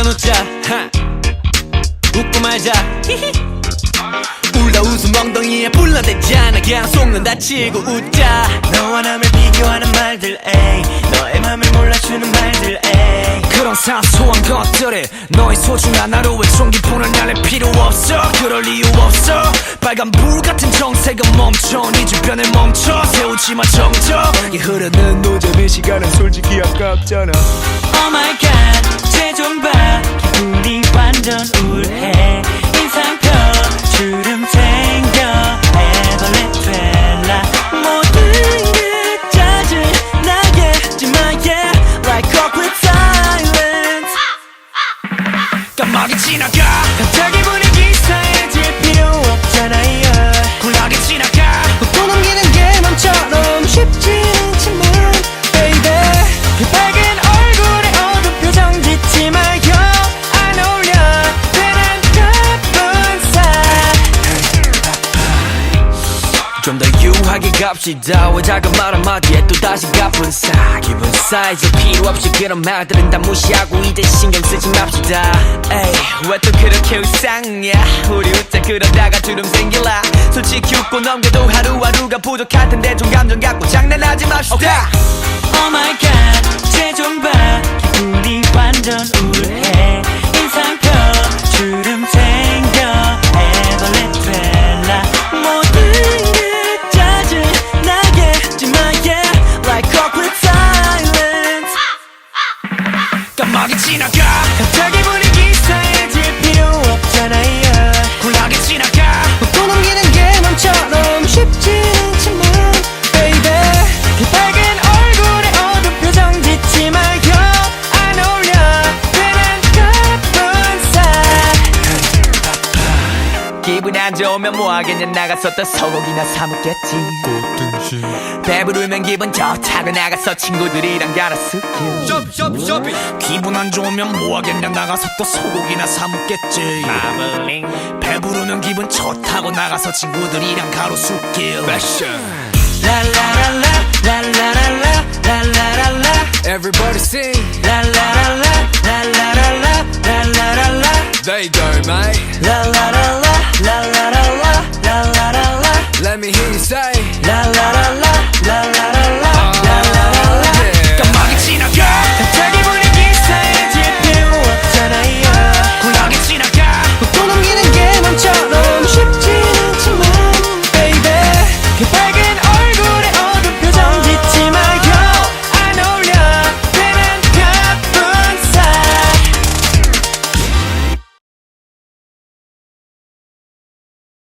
웃자. 하. 웃고 말자. 울다 웃음 엉덩이에 불러대잖아. 그냥 속는 다 치고 웃자. 너와 남을 비교하는 말들 에이. 너의 맘을 몰라주는 말들 에이. 그런 사소한 것들에 너의 소중한 하루에 총기폰을 날릴 필요 없어. 그럴 이유 없어. 빨간 불 같은 정색은 멈춰. 네 주변에 멈춰. 세우지마 정적 이 흐르는 노잼의 시간은 솔직히 아깝잖아. Oh my god 최종 봐 기분이 완전 우울해. 인상표 주름 챙겨. 해벌레 될라. 모든 게 짜증 나게 하지마 yeah like awkward silence. 깜빡이 지나가. 갑자기 분위기 싸해질 필요 하게 갑시다. 왜 작은 말 한마디에 또다시 갚은 사. 기분 사이즈 필요 없이 그런 말들은 다 무시하고 이제 신경 쓰지 맙시다. 에이 왜 또 그렇게 울상이야? 우리 웃자 그러다가 주름 생길라. 솔직히 웃고 넘겨도 하루하루가 부족할 텐데 좀 감정 갖고 장난하지 맙시다. Oh my god 기분 안 좋으면 뭐하겠냐. 나가서 또 소고기나 사 먹겠지. 배부르면 기분 좋다고 나가서 친구들이랑 갈아쓰기 기분 안 좋으면 뭐하겠냐. 나가서 또 소고기나 사 먹겠지. 배부르면 기분 좋다고 나가서 친구들이랑 가로수길 라라라라 라라라라 라라라라. Everybody sing. 라라라라